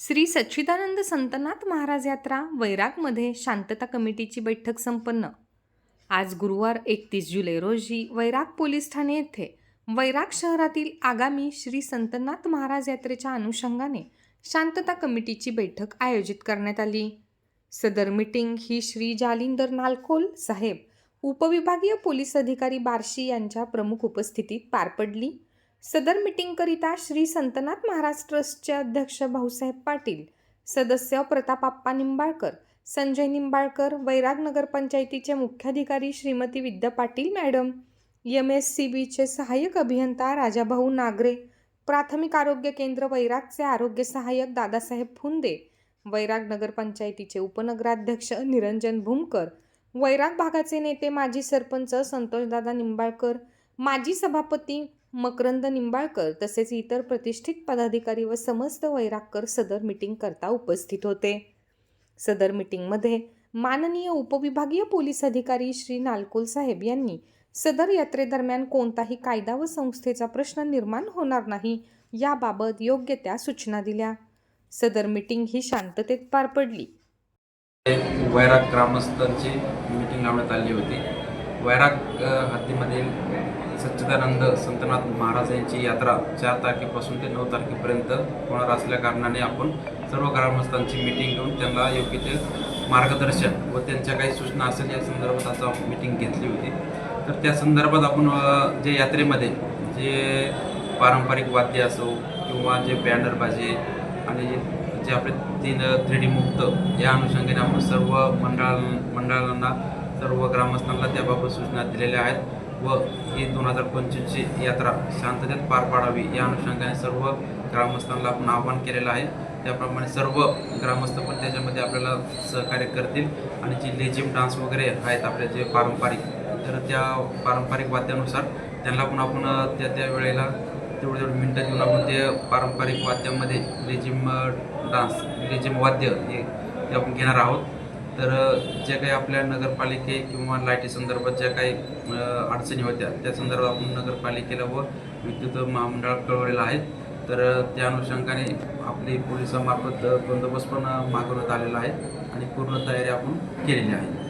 श्री सच्चिदानंद संतनाथ महाराज यात्रा वैरागमध्ये शांतता कमिटीची बैठक संपन्न. आज गुरुवार एकतीस जुलै रोजी वैराग पोलीस ठाणे येथे वैराग शहरातील आगामी श्री संतनाथ महाराज यात्रेच्या अनुषंगाने शांतता कमिटीची बैठक आयोजित करण्यात आली. सदर मिटिंग ही श्री जालिंदर नालकोल साहेब उपविभागीय पोलीस अधिकारी बार्शी यांच्या प्रमुख उपस्थितीत पार पडली. सदर मिटिंगकरिता श्री संतनाथ महाराज ट्रस्टचे अध्यक्ष भाऊसाहेब पाटील सदस्य प्रतापाप्पा निंबाळकर संजय निंबाळकर वैराग नगरपंचायतीचे मुख्याधिकारी Shrimati Vidya Patil madam M S C बीचे सहाय्यक अभियंता राजाभाऊ नागरे प्राथमिक आरोग्य केंद्र वैरागचे आरोग्य सहाय्यक दादासाहेब फुंदे वैराग नगरपंचायतीचे उपनगराध्यक्ष निरंजन भूमकर वैराग भागाचे नेते माजी सरपंच संतोषदादा निंबाळकर माजी सभापती मकरंद निंबाळकर तसेच इतर प्रतिष्ठित पदाधिकारी व समस्त वैरागकर सदर मीटिंग करता उपस्थित होते. सदर मीटिंगमध्ये माननीय उपविभागीय पोलीस अधिकारी श्री नालकोल साहेब यांनी सदर यात्रेदरम्यान कोणताही कायदा व संस्थेचा प्रश्न निर्माण होणार नाही याबाबत योग्य त्या सूचना दिल्या. सदर मीटिंग ही शांततेत पार पडली. वैराग ग्रामस्थांची मिटिंग लावण्यात आली होती. वैराग हद्दीमधील सच्चिदानंद संतनाथ महाराज यांची यात्रा चार तारखेपासून ते नऊ तारखेपर्यंत होणार असल्या कारणाने आपण सर्व ग्रामस्थांची मीटिंग घेऊन त्यांना योग्य ते मार्गदर्शन व त्यांच्या काही सूचना असेल या संदर्भात आता मीटिंग घेतली होती. तर त्या संदर्भात आपण जे यात्रेमध्ये जे पारंपरिक वाद्य असो किंवा जे बॅनरबाजी आणि जे जे आपले तीन थ्री डी मुक्त या अनुषंगाने आपण सर्व मंडळां मंडळांना सर्व ग्रामस्थांना त्याबाबत सूचना दिलेल्या आहेत. व ही दोन हजार पंचवीसची यात्रा शांततेत पार पाडावी या अनुषंगाने सर्व ग्रामस्थांना आपण आवाहन केलेलं आहे. त्याप्रमाणे सर्व ग्रामस्थ पण त्याच्यामध्ये आपल्याला सहकार्य करतील आणि जे लेझिम डान्स वगैरे आहेत आपले जे पारंपरिक तर त्या पारंपरिक वाद्यानुसार त्यांना पण आपण त्या त्या वेळेला तेवढं तेवढं मिनटं देऊन आपण ते पारंपरिक वाद्यामध्ये लेझिम डान्स लेझिम वाद्य हे ते आपण घेणार आहोत. तर जे काही आपल्या नगरपालिके किंवा लाईटी संदर्भात ज्या काही अडचणी होत्या त्या संदर्भात आपण नगरपालिकेला व विद्युत महामंडळात कळवलेलं आहे. तर त्या अनुषंगाने आपली पोलिसांमार्फत बंदोबस्त पण मागवण्यात आलेला आहे आणि पूर्ण तयारी आपण केलेली आहे.